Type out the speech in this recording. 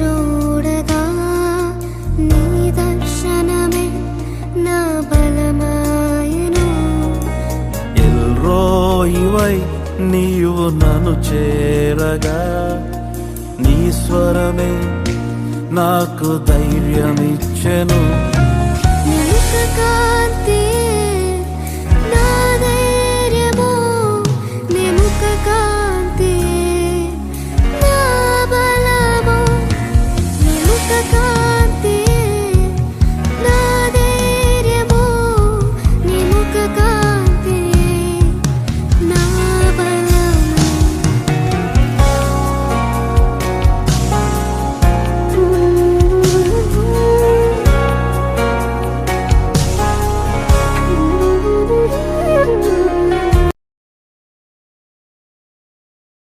చూడగా నీ దర్శనమే నా బలమాయను. ఎల్రోయివై నీవు నన్ను చేరగా నీ స్వరమే నాకు ధైర్యమిచ్చెను. the